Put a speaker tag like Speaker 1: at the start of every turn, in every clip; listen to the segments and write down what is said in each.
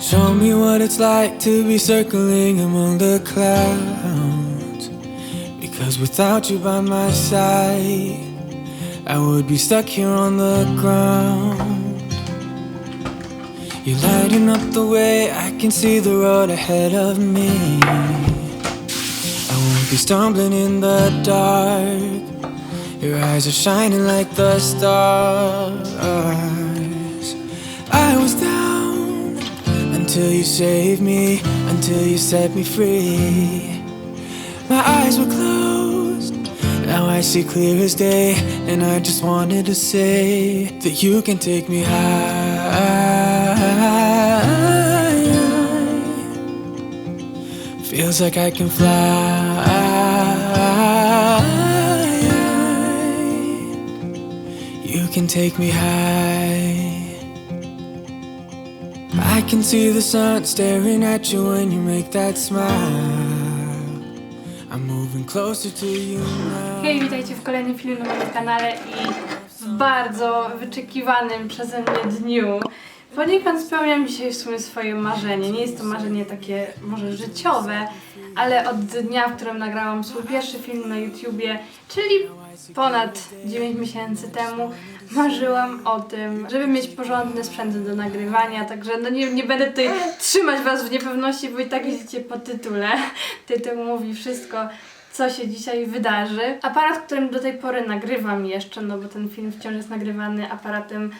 Speaker 1: Show me what it's like to be circling among the clouds. Because without you by my side, I would be stuck here on the ground. You're lighting up the way, I can see the road ahead of me. I won't be stumbling in the dark. Your eyes are shining like the stars. I was down until you saved me, until you set me free. My eyes were closed, now I see clear as day, and I just wanted to say that you can take me high. Feels like I can fly. You can take me high. I can see the sun staring at you when you make that smile. I'm moving closer to you now.
Speaker 2: Hej, witajcie w kolejnym filmie na moim kanale i w bardzo wyczekiwanym przeze mnie dniu. Poniekąd spełniam dzisiaj w sumie swoje marzenie. Nie jest to marzenie takie może życiowe, ale od dnia, w którym nagrałam swój pierwszy film na YouTubie, czyli ponad 9 miesięcy temu, marzyłam o tym, żeby mieć porządny sprzęt do nagrywania, także no nie, nie będę tutaj trzymać Was w niepewności, bo i tak widzicie po tytule. Tytuł mówi wszystko, co się dzisiaj wydarzy. Aparat, którym do tej pory nagrywam jeszcze, no bo ten film wciąż jest nagrywany aparatem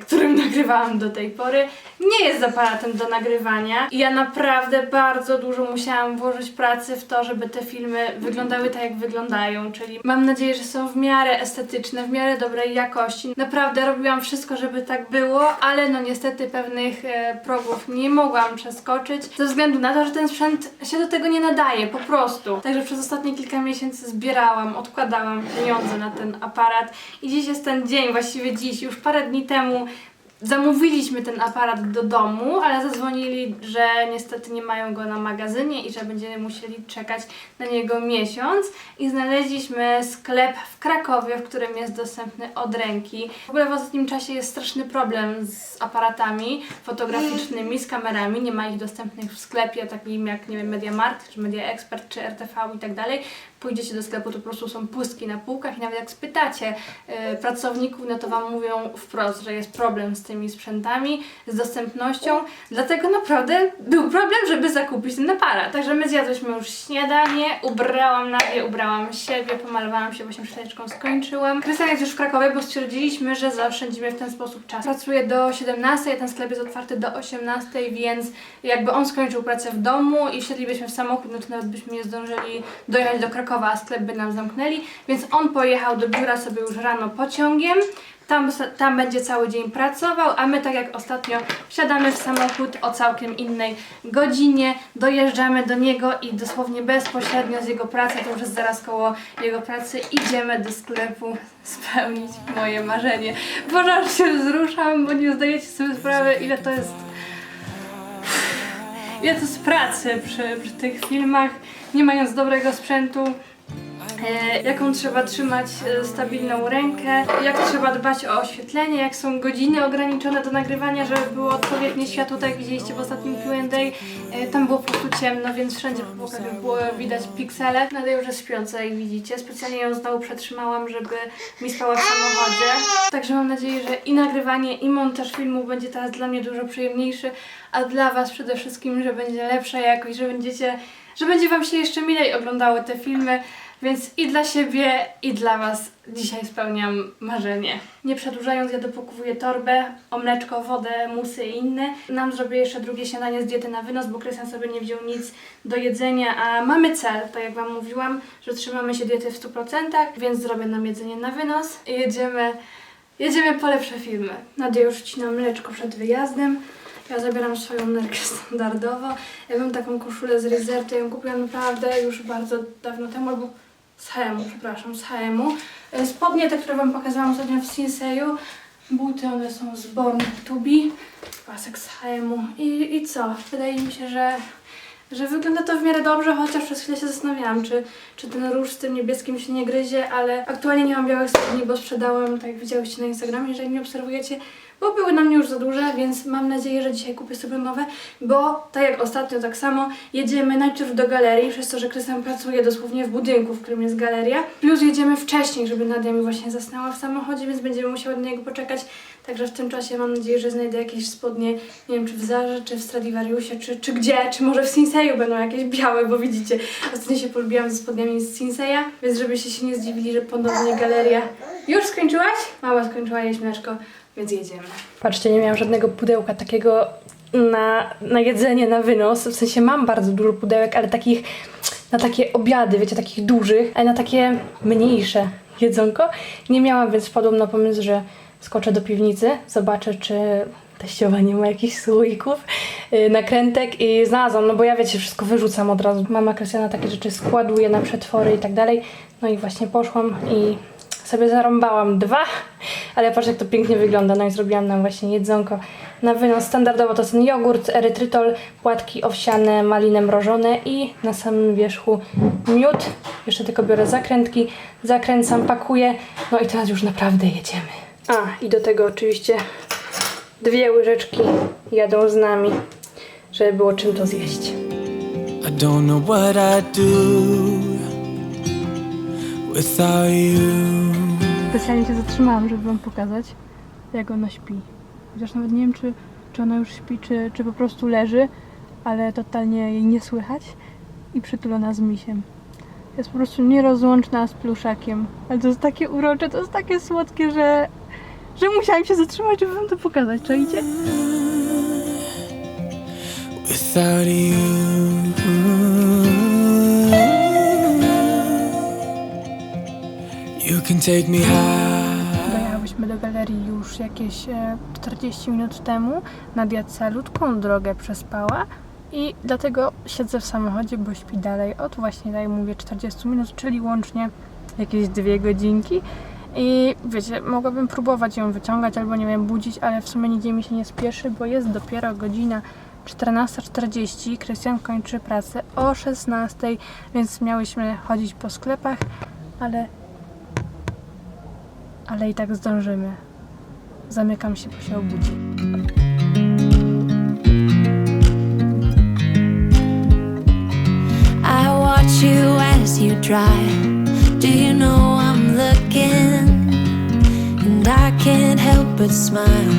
Speaker 2: którym nagrywałam do tej pory, nie jest aparatem do nagrywania i ja naprawdę bardzo dużo musiałam włożyć pracy w to, żeby te filmy wyglądały tak jak wyglądają, czyli mam nadzieję, że są w miarę estetyczne, w miarę dobrej jakości. Naprawdę robiłam wszystko, żeby tak było, ale no niestety pewnych e, progów nie mogłam przeskoczyć ze względu na to, że ten sprzęt się do tego nie nadaje, po prostu. Także przez ostatnie kilka miesięcy zbierałam, odkładałam pieniądze na ten aparat i dziś jest ten dzień, właściwie dziś, już parę dni temu Zamówiliśmy ten aparat do domu, ale zadzwonili, że niestety nie mają go na magazynie i że będziemy musieli czekać na niego miesiąc. I znaleźliśmy sklep w Krakowie, w którym jest dostępny od ręki. W ogóle w ostatnim czasie jest straszny problem z aparatami fotograficznymi, z kamerami. Nie ma ich dostępnych w sklepie takim jak, nie wiem, MediaMarkt, czy Media Expert, czy RTV i tak dalej. Pójdziecie do sklepu, to po prostu są pustki na półkach i nawet jak spytacie y, pracowników, no to Wam mówią wprost, że jest problem z tymi sprzętami, z dostępnością. Dlatego naprawdę był problem, żeby zakupić ten aparat. Także my zjadłyśmy już śniadanie, ubrałam Nadię, ubrałam siebie, pomalowałam się, właśnie chwileczką skończyłam. Krystian jest już w Krakowie, bo stwierdziliśmy, że zaoszczędzimy w ten sposób czas. Pracuję do 17, ten sklep jest otwarty do 18, więc jakby on skończył pracę w domu i wsiedlibyśmy w samochód, no to nawet byśmy nie zdążyli dojechać do Krakowa, a sklep by nam zamknęli, więc on pojechał do biura sobie już rano pociągiem. Tam, tam będzie cały dzień pracował, a my tak jak ostatnio wsiadamy w samochód o całkiem innej godzinie, dojeżdżamy do niego i dosłownie bezpośrednio z jego pracy, to już jest zaraz koło jego pracy, idziemy do sklepu spełnić moje marzenie. Boże, aż się wzruszam, bo nie zdajecie sobie sprawy, ile to jest to jest pracy przy, przy tych filmach, nie mając dobrego sprzętu. E, jaką trzeba trzymać e, stabilną rękę, jak trzeba dbać o oświetlenie, jak są godziny ograniczone do nagrywania, żeby było odpowiednie światło, tak jak widzieliście w ostatnim Q&A. E, tam było po prostu ciemno, więc wszędzie po bokach było widać piksele. Nade już jest śpiąca, jak widzicie. Specjalnie ją znowu przetrzymałam, żeby mi spała w samochodzie. Także mam nadzieję, że i nagrywanie, i montaż filmu będzie teraz dla mnie dużo przyjemniejszy, a dla Was przede wszystkim, że będzie lepsza jakość, że będziecie, że będzie Wam się jeszcze milej oglądały te filmy. Więc i dla siebie, i dla Was dzisiaj spełniam marzenie. Nie przedłużając, ja dopakowuję torbę, o mleczko, wodę, musy i inne. Nam zrobię jeszcze drugie śniadanie z diety na wynos, bo Krystian sobie nie wziął nic do jedzenia, a mamy cel, tak jak Wam mówiłam, że trzymamy się diety w 100%, więc zrobię nam jedzenie na wynos i jedziemy, jedziemy po lepsze filmy. Nadia już wcina mleczko przed wyjazdem. Ja zabieram swoją nerkę standardowo. Ja mam taką koszulę z Rezerty, ja ją kupiłam naprawdę już bardzo dawno temu, albo z H&M, przepraszam, z H&M. Spodnie te, które Wam pokazałam ostatnio w Sinseju. Buty, one są z Born to. Pasek z H&M. I, I co? Wydaje mi się, że, że wygląda to w miarę dobrze, chociaż przez chwilę się zastanawiałam, czy, czy ten róż z tym niebieskim się nie gryzie, ale aktualnie nie mam białych spodni, bo sprzedałam, tak jak widziałyście na Instagramie, jeżeli mnie obserwujecie, bo były na mnie już za duże, więc mam nadzieję, że dzisiaj kupię sobie nowe, bo tak jak ostatnio, tak samo jedziemy najpierw do galerii, przez to, że Krystian pracuje dosłownie w budynku, w którym jest galeria, plus jedziemy wcześniej, żeby Nadia mi właśnie zasnęła w samochodzie, więc będziemy musiały do niego poczekać, także w tym czasie mam nadzieję, że znajdę jakieś spodnie, nie wiem, czy w Zarze, czy w Stradivariusie, czy, czy gdzie, czy może w Sinseju będą jakieś białe, bo widzicie, ostatnio się polubiłam ze spodniami z Sinseya, więc żebyście się nie zdziwili, że ponownie galeria. Już skończyłaś? Mama skończyła jeść więc jedziemy. Patrzcie, nie miałam żadnego pudełka takiego na, na jedzenie, na wynos. W sensie mam bardzo dużo pudełek, ale takich na takie obiady, wiecie, takich dużych, ale na takie mniejsze jedzonko nie miałam, więc wpadłam na pomysł, że skoczę do piwnicy, zobaczę, czy teściowa nie ma jakichś słoików, yy, nakrętek i znalazłam, no bo ja wiecie, wszystko wyrzucam od razu. Mama Krystiana takie rzeczy składuje na przetwory i tak dalej. No i właśnie poszłam i sobie zarąbałam dwa, ale patrz jak to pięknie wygląda. No i zrobiłam nam właśnie jedzonko na wynos. Standardowo to ten jogurt, erytrytol, płatki owsiane, maliny mrożone i na samym wierzchu miód. Jeszcze tylko biorę zakrętki, zakręcam, pakuję. No i teraz już naprawdę jedziemy. A, i do tego oczywiście dwie łyżeczki jadą z nami, żeby było czym to zjeść.
Speaker 1: I don't know what I'd do without you.
Speaker 2: Specjalnie się zatrzymałam, żeby wam pokazać, jak ona śpi. Chociaż nawet nie wiem, czy, czy ona już śpi, czy, czy po prostu leży, ale totalnie jej nie słychać i przytulona z misiem. Jest po prostu nierozłączna z pluszakiem. Ale to jest takie urocze, to jest takie słodkie, że, że musiałam się zatrzymać, żeby wam to pokazać. Czajcie?
Speaker 1: Without you, you can take me high.
Speaker 2: Dojechałyśmy do galerii już jakieś e, 40 minut temu. Nadia calutką drogę przespała i dlatego siedzę w samochodzie, bo śpi dalej od właśnie, tak jak mówię, 40 minut, czyli łącznie jakieś dwie godzinki. I wiecie, mogłabym próbować ją wyciągać albo nie wiem, budzić, ale w sumie nigdzie mi się nie spieszy, bo jest dopiero godzina 14.40. Krystian kończy pracę o 16.00, więc miałyśmy chodzić po sklepach, ale ale i tak zdążymy. Zamykam się, bo się obudzi.
Speaker 3: I watch you as you drive. Do you know I'm? And I can't help but smile.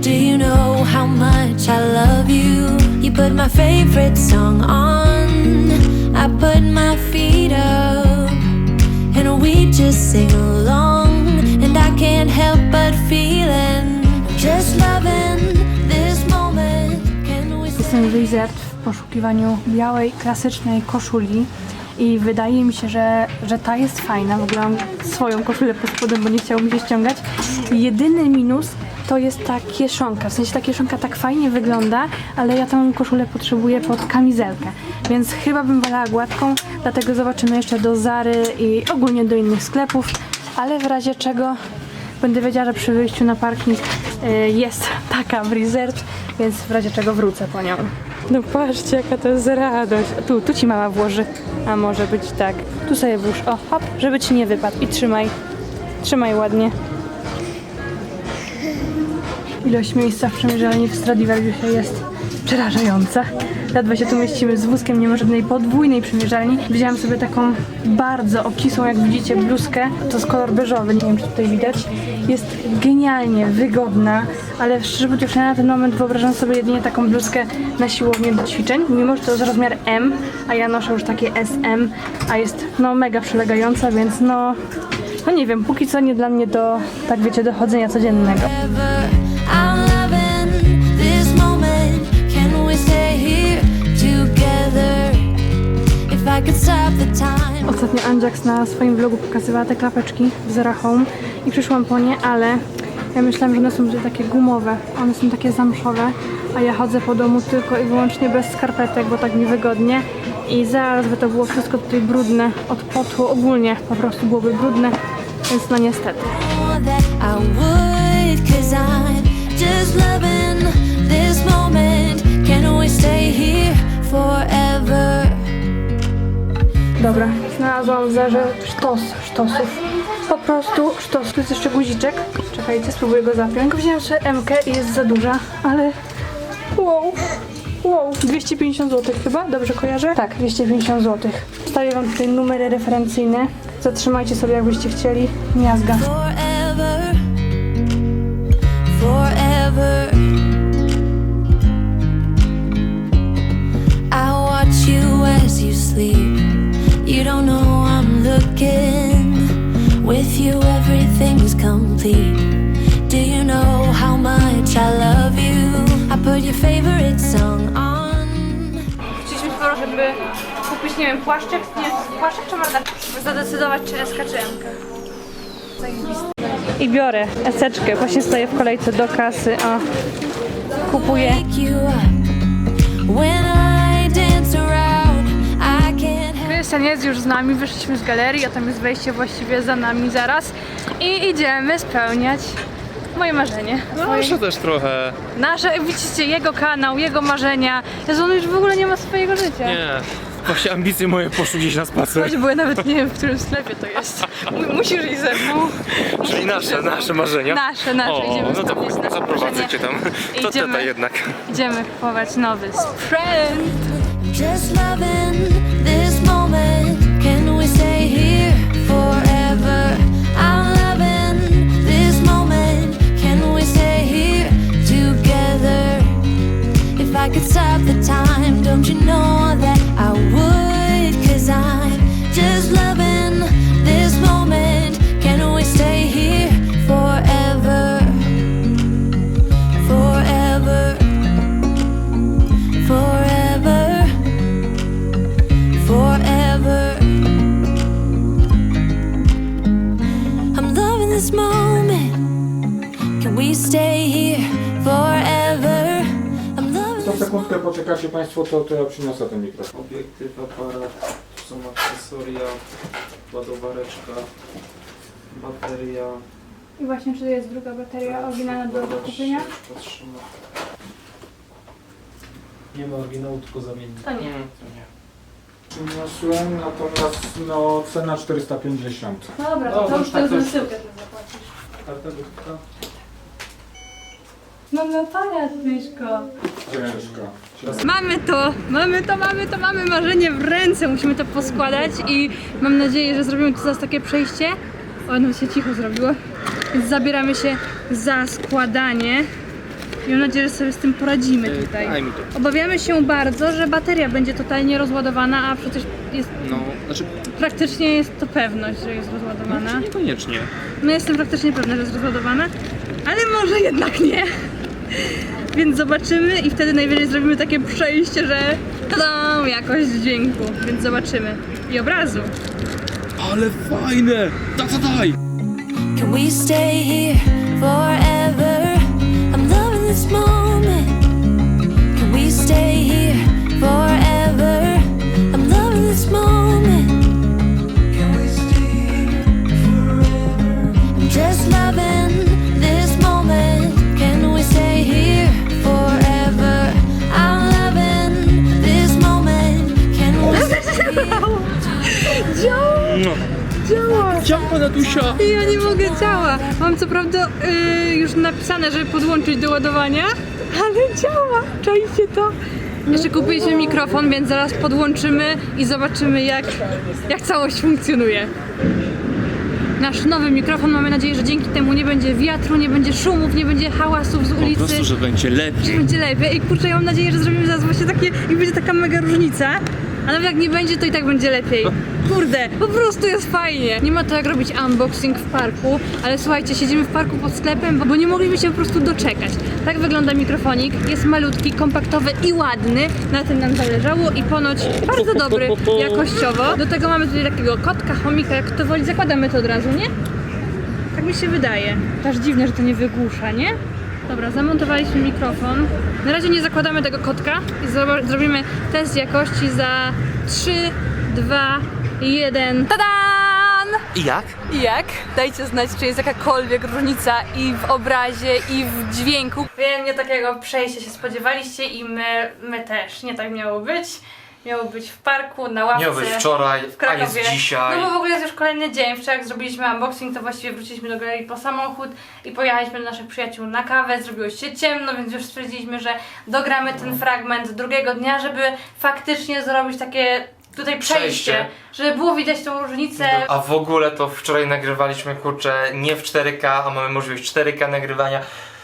Speaker 3: Do you know how much I love you? You put my favorite song on. I put my feet up. And we just sing along. And I can't help but feeling. Just loving this moment. Can we
Speaker 2: Jestem w poszukiwaniu białej, klasycznej koszuli i wydaje mi się, że, że ta jest fajna. W ogóle mam swoją koszulę pod spodem, bo nie chciało mi się ściągać. Jedyny minus to jest ta kieszonka. W sensie ta kieszonka tak fajnie wygląda, ale ja tą koszulę potrzebuję pod kamizelkę. Więc chyba bym wolała gładką, dlatego zobaczymy jeszcze do Zary i ogólnie do innych sklepów. Ale w razie czego Będę wiedziała, że przy wyjściu na parking y, jest taka w Reserve, więc w razie czego wrócę po nią. No patrzcie, jaka to jest radość. Tu, tu ci mama włoży. A może być tak. Tu sobie włóż. O, hop, żeby ci nie wypadł. I trzymaj. Trzymaj ładnie. Ilość miejsca w przemierzalni w Stradivariusie jest przerażająca. Ledwo się tu mieścimy z wózkiem, nie ma żadnej podwójnej przymierzalni. Wzięłam sobie taką bardzo obcisłą, jak widzicie, bluzkę. To jest kolor beżowy, nie wiem czy tutaj widać. Jest genialnie wygodna, ale szczerze mówiąc, na ten moment wyobrażam sobie jedynie taką bluzkę na siłownię do ćwiczeń, mimo że to jest rozmiar M, a ja noszę już takie SM, a jest no mega przylegająca, więc no, no nie wiem, póki co nie dla mnie do, tak wiecie, do chodzenia codziennego. Ostatnio Anjax na swoim vlogu pokazywała te klapeczki w Zara Home i przyszłam po nie, ale ja myślałam, że one są takie gumowe. One są takie zamszowe, a ja chodzę po domu tylko i wyłącznie bez skarpetek, bo tak mi wygodnie. I zaraz by to było wszystko tutaj brudne od potu, ogólnie po prostu byłoby brudne, więc no niestety.
Speaker 3: Just loving this moment. Can we stay here forever?
Speaker 2: Dobra, znalazłam w sztos sztosów. Po prostu sztos. Tu jest jeszcze guziczek. Czekaj. Czekajcie, spróbuję go zapiąć. Wziąłem sobie MK i jest za duża, ale wow. Wow, 250 zł chyba? Dobrze kojarzę? Tak, 250 zł. Wstawię wam tutaj numery referencyjne. Zatrzymajcie sobie jakbyście chcieli. Miazga.
Speaker 3: forever, forever. I watch you as you sleep. You don't know I'm looking. With you, everything's complete. Do you know how much I love you? I put your favorite song on.
Speaker 2: Chcieliśmy sporo, żeby kupić, nie wiem, płaszczyk, nie, płaszczyk czy marynarkę? Zadecydować, czy SK czy MK. I biorę eseczkę, właśnie stoję w kolejce do kasy, a kupuję.
Speaker 3: Wake you up when I
Speaker 2: Krystian jest już z nami, wyszliśmy z galerii, a tam jest wejście właściwie za nami zaraz. I idziemy spełniać moje marzenie.
Speaker 4: Nasze też trochę.
Speaker 2: Nasze, widzicie, jego kanał, jego marzenia. Jezu, on już w ogóle nie ma swojego życia.
Speaker 4: Nie. Właśnie ambicje moje poszły gdzieś na spacer.
Speaker 2: Chodź, bo ja nawet nie wiem, w którym sklepie to jest. Mu- Musisz iść ze mną.
Speaker 4: Czyli nasze, nasze marzenia.
Speaker 2: Nasze, nasze.
Speaker 4: O,
Speaker 2: Idziemy
Speaker 4: no to
Speaker 2: nasze
Speaker 4: zaprowadzę
Speaker 2: marzenie.
Speaker 4: cię tam. To
Speaker 2: Idziemy.
Speaker 4: teta jednak.
Speaker 2: Idziemy kupować nowy sprzęt.
Speaker 3: Just loving this could stop the time, don't you know that I would?
Speaker 5: Państwo, to, to ja przyniosę ten mikrofon.
Speaker 6: Obiektyw, aparat, tu są akcesoria, ładowareczka, bateria.
Speaker 2: I właśnie, czy to jest druga bateria oryginalna do, do kupienia?
Speaker 6: Patrzymy. Nie ma oryginału, tylko zamiennik.
Speaker 2: To nie.
Speaker 6: To nie.
Speaker 5: Przyniosłem, natomiast no cena 450.
Speaker 2: Dobra,
Speaker 6: No,
Speaker 2: to,
Speaker 6: to
Speaker 2: już
Speaker 6: już
Speaker 2: to
Speaker 6: tak
Speaker 2: jest
Speaker 6: to
Speaker 2: wysyłkę
Speaker 6: jest.
Speaker 2: też zapłacisz.
Speaker 6: Karta gotówka?
Speaker 2: No no pania Mieszko.
Speaker 5: Ciężko.
Speaker 2: Mamy to, mamy to, mamy to, mamy marzenie w ręce, musimy to poskładać i mam nadzieję, że zrobimy tu zaraz takie przejście. O, no się cicho zrobiło. Więc zabieramy się za składanie. I mam nadzieję, że sobie z tym poradzimy tutaj.
Speaker 4: Daj mi to.
Speaker 2: Obawiamy się bardzo, że bateria będzie totalnie rozładowana, a przecież jest,
Speaker 4: No, znaczy
Speaker 2: praktycznie jest to pewność, że jest rozładowana.
Speaker 4: niekoniecznie.
Speaker 2: No jestem praktycznie pewna, że jest rozładowana, ale może jednak nie. Więc zobaczymy i wtedy najwyżej zrobimy takie przejście, że tada, jakość dźwięku. Więc zobaczymy. I obrazu.
Speaker 4: Ale fajne! Da, da, daj!
Speaker 3: Can we stay here forever? I'm loving this moment. Can we stay here
Speaker 2: yy, już napisane, żeby podłączyć do ładowania, ale działa. Czajcie to. Jeszcze kupiliśmy mikrofon, więc zaraz podłączymy i zobaczymy jak, jak całość funkcjonuje. Nasz nowy mikrofon, mamy nadzieję, że dzięki temu nie będzie wiatru, nie będzie szumów, nie będzie hałasów z
Speaker 4: Po
Speaker 2: ulicy.
Speaker 4: prostu, że będzie
Speaker 2: że
Speaker 4: lepiej.
Speaker 2: będzie lepiej. I kurczę, ja mam nadzieję, że zrobimy zaraz właśnie takie i będzie taka mega różnica. A nawet jak nie będzie, to i tak będzie lepiej. Kurde, po prostu jest fajnie. Nie ma to jak robić unboxing w parku, ale słuchajcie, siedzimy w parku pod sklepem, bo- nie mogliśmy się po prostu doczekać. Tak wygląda mikrofonik. Jest malutki, kompaktowy i ładny. Na tym nam zależało i ponoć bardzo dobry jakościowo. Do tego mamy tutaj takiego kotka, chomika, jak kto woli. Zakładamy to od razu, nie? Tak mi się wydaje. Aż dziwne, że to nie wygłusza, nie? Dobra, zamontowaliśmy mikrofon. Na razie nie zakładamy tego kotka i zrobimy test jakości za 3, 2, 1. Tadan!
Speaker 4: I jak?
Speaker 2: I jak? Dajcie znać, czy jest jakakolwiek różnica i w obrazie, i w dźwięku. Wiem, nie takiego przejścia się spodziewaliście i my, my też. Nie tak miało być. Miało być w parku, na ławce.
Speaker 7: Miał być wczoraj,
Speaker 2: w
Speaker 7: a
Speaker 2: Krakowie.
Speaker 7: jest dzisiaj.
Speaker 2: No bo w ogóle jest już kolejny dzień. Wczoraj jak zrobiliśmy unboxing, to właściwie wróciliśmy do galerii po samochód i pojechaliśmy do naszych przyjaciół na kawę. Zrobiło się ciemno, więc już stwierdziliśmy, że dogramy ten fragment drugiego dnia, żeby faktycznie zrobić takie tutaj przejście,
Speaker 7: Przejście.
Speaker 2: żeby było widać tą różnicę.
Speaker 7: A w ogóle to wczoraj nagrywaliśmy, kurczę, nie w 4K, a mamy możliwość 4K nagrywania.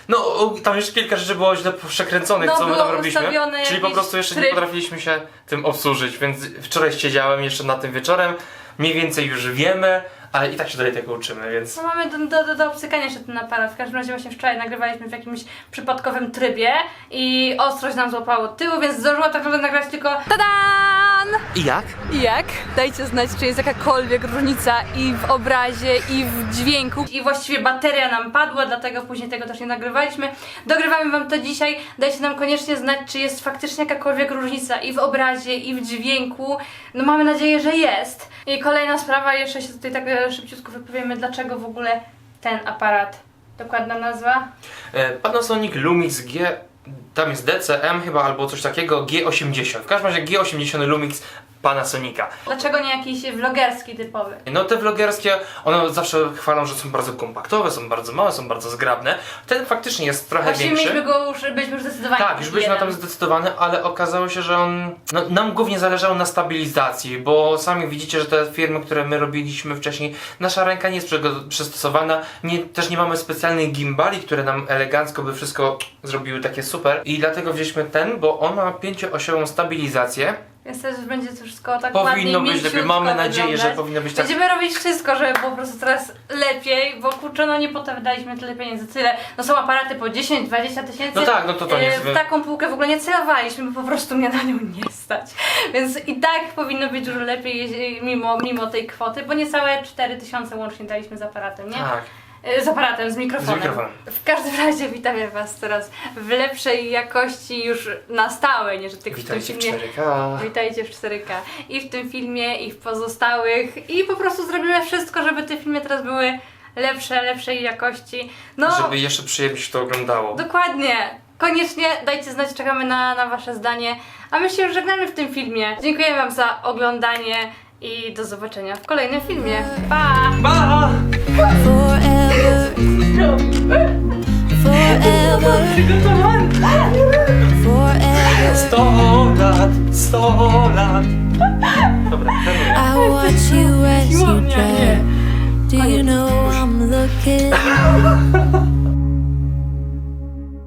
Speaker 7: No, tam jeszcze kilka rzeczy było źle przekręconych,
Speaker 2: No,
Speaker 7: co my
Speaker 2: było
Speaker 7: tam robiliśmy.
Speaker 2: ustawione
Speaker 7: Czyli po
Speaker 2: jakiś
Speaker 7: prostu jeszcze nie
Speaker 2: tryb.
Speaker 7: potrafiliśmy się tym obsłużyć, więc wczoraj siedziałem jeszcze na tym wieczorem. Mniej więcej już wiemy, ale i tak się dalej tego uczymy, więc.
Speaker 2: No mamy do, do, do, do obcykania jeszcze ten aparat. W każdym razie właśnie wczoraj nagrywaliśmy w jakimś przypadkowym trybie i ostrość nam złapało od tyłu, więc zdążyła tak naprawdę nagrać tylko TADAN!
Speaker 7: I jak?
Speaker 2: I jak? Dajcie znać, czy jest jakakolwiek różnica i w obrazie, i w dźwięku. I właściwie bateria nam padła, dlatego później tego też nie nagrywaliśmy. Dogrywamy wam to dzisiaj. Dajcie nam koniecznie znać, czy jest faktycznie jakakolwiek różnica i w obrazie, i w dźwięku. No mamy nadzieję, że jest. I kolejna sprawa, jeszcze się tutaj tak e, szybciutko wypowiemy, dlaczego w ogóle ten aparat. Dokładna nazwa?
Speaker 7: E, Panasonic Lumix G. Tam jest DCM chyba albo coś takiego G80. W każdym razie G80 Lumix Panasonica.
Speaker 2: Dlaczego nie jakiś vlogerski typowy?
Speaker 7: No te vlogerskie, one zawsze chwalą, że są bardzo kompaktowe, są bardzo małe, są bardzo zgrabne. Ten faktycznie jest trochę
Speaker 2: Właściwie
Speaker 7: większy.
Speaker 2: mieliśmy go już, byliśmy już zdecydowani.
Speaker 7: Tak, już byliśmy na
Speaker 2: Jeden.
Speaker 7: tym zdecydowani, ale okazało się, że on. No, nam głównie zależało na stabilizacji, bo sami widzicie, że te firmy, które my robiliśmy wcześniej, nasza ręka nie jest przystosowana. Nie, też nie mamy specjalnych gimbali, które nam elegancko by wszystko zrobiły takie super. I dlatego wzięliśmy ten, bo on ma pięcioosiową stabilizację.
Speaker 2: Więc też będzie to wszystko tak ładnie
Speaker 7: Powinno być lepiej.
Speaker 2: mięciutko
Speaker 7: Mamy nadzieję, że
Speaker 2: wyglądać.
Speaker 7: powinno być tak.
Speaker 2: Będziemy robić wszystko, żeby po prostu teraz lepiej, bo kurczę, no nie po to wydaliśmy tyle pieniędzy, tyle. No są aparaty po 10-20 tysięcy.
Speaker 7: No tak, no to to nie
Speaker 2: E,
Speaker 7: jest-
Speaker 2: W taką półkę w ogóle nie celowaliśmy, bo po prostu mnie na nią nie stać. Więc i tak powinno być dużo lepiej jeśli- mimo, mimo tej kwoty, bo niecałe 4 tysiące łącznie daliśmy z aparatem, nie?
Speaker 7: Tak.
Speaker 2: E, Z aparatem, z mikrofonem.
Speaker 7: Z mikrofonem.
Speaker 2: W każdym razie witamy Was teraz w lepszej jakości już na stałe, nie że tylko w tym
Speaker 7: Witajcie w
Speaker 2: filmie.
Speaker 7: 4K.
Speaker 2: Witajcie w 4K. I w tym filmie, i w pozostałych. I po prostu zrobimy wszystko, żeby te filmy teraz były lepsze, lepszej jakości. No,
Speaker 7: Żeby jeszcze przyjemnie się to oglądało.
Speaker 2: dokładnie. Koniecznie dajcie znać, czekamy na, na Wasze zdanie. A my się już żegnamy w tym filmie. Dziękuję Wam za oglądanie i do zobaczenia w kolejnym filmie. Pa!
Speaker 7: Pa!
Speaker 3: Forever. Forever.
Speaker 7: 100 lat, 100 lat. Dobra,
Speaker 3: I watch you as you drive. Do you know I'm looking?